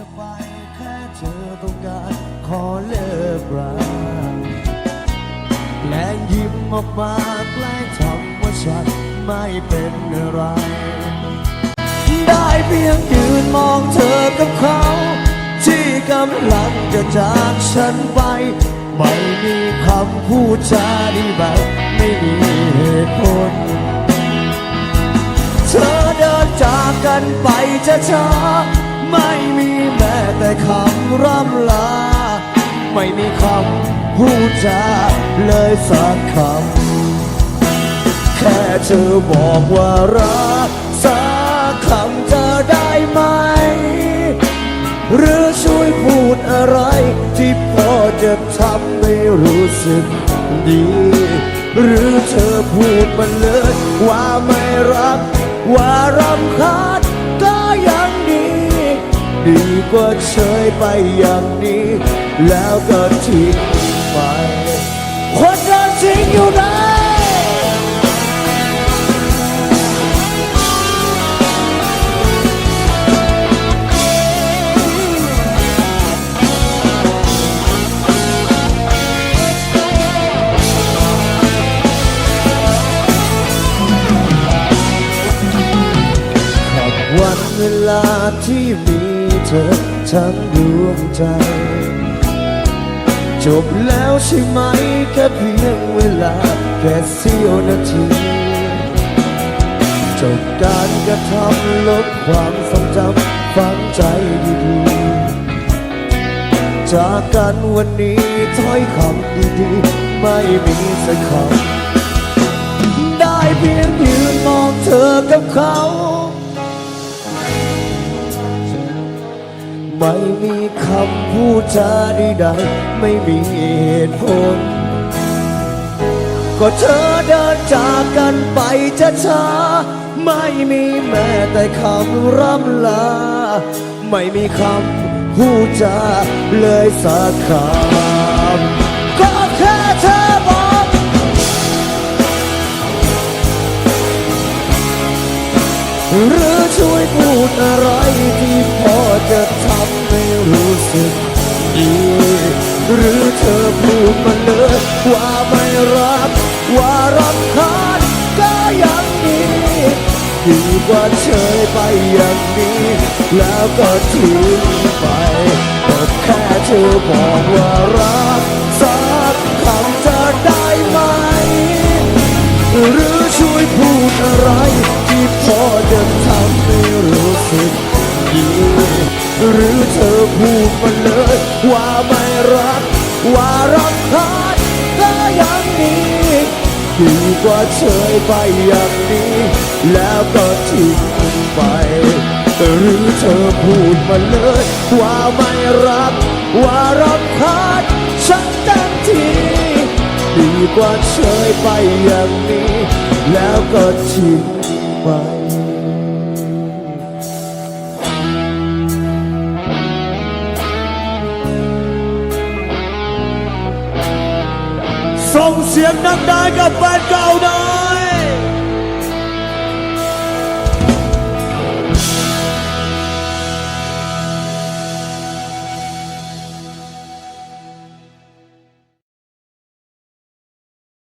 จะไปแค่เธอต้องการขอเลิกราแกล้งยิ้มออกมาแกล้งทำว่าฉันไม่เป็นอะไร ได้เพียงยืนมองเธอกับเขา ที่กำลังจะจากฉันไป ไม่มีคำพูดจาดีแบบไม่มีเหตุผล เธอเดินจากกันไปช้าๆ ไม่มีแม้แต่คำร่ำลา ไม่มีคำพูดจาเลยสักคำ แค่เธอบอกว่ารักสักคำเธอได้ไหม หรือช่วยพูดอะไร ที่พอจะทำให้รู้สึกดี หรือเธอพูดมาเลยว่าไม่รักว่ารำ ดีกว่าเฉยไปอย่างนี้ แล้วก็ทิ้งไป คนเดินทิ้งอยู่ไห วันเวลาที่มีเธอทั้งดวงใจ จบแล้วใช่ไหมแค่เพียงเวลาแค่เสี้ยวนาทีจบการกระทำลบความทรงจำฝังใจดีๆ จากกันวันนี้ถ้อยคำดีๆ ไม่มีสักคำได้เพียงยืนมองเธอกับเขา ไม่มีคำพูดจาใดๆไม่มีเหตุผล ก็เธอเดินจากกันไปช้าๆไม่มีแม้แต่คำร่ำลา ไม่มีคำพูดจาเลยสักคำก็แค่เธอบอกหรือช่วยพูดอะไร ธอพูดมาเลยว่าไม่รัก ว่ารำคาญก็ยังดีดีกว่าเฉยไปอย่างนี้ แล้วก็ทิ้งไปก็แค่เธอบอกว่ารักสักคำจะได้ไหม หรือช่วยพูดอะไร ที่พอจะทำให้รู้สึกดีหรือเธอพูดมาเลยว่าไม่ ว่ารำคาญก็ยังดีดีกว่าเฉยไปอย่างนี้ แล้วก็ทิ้งไป หรือเธอพูดมาเลย ว่าไม่รัก ว่ารำคาญฉันเต็มทีดีกว่าเฉยไปอย่างนี้ แล้วก็ทิ้งไป ส่งเสียงดังๆกับแฟนเก่าหน่อย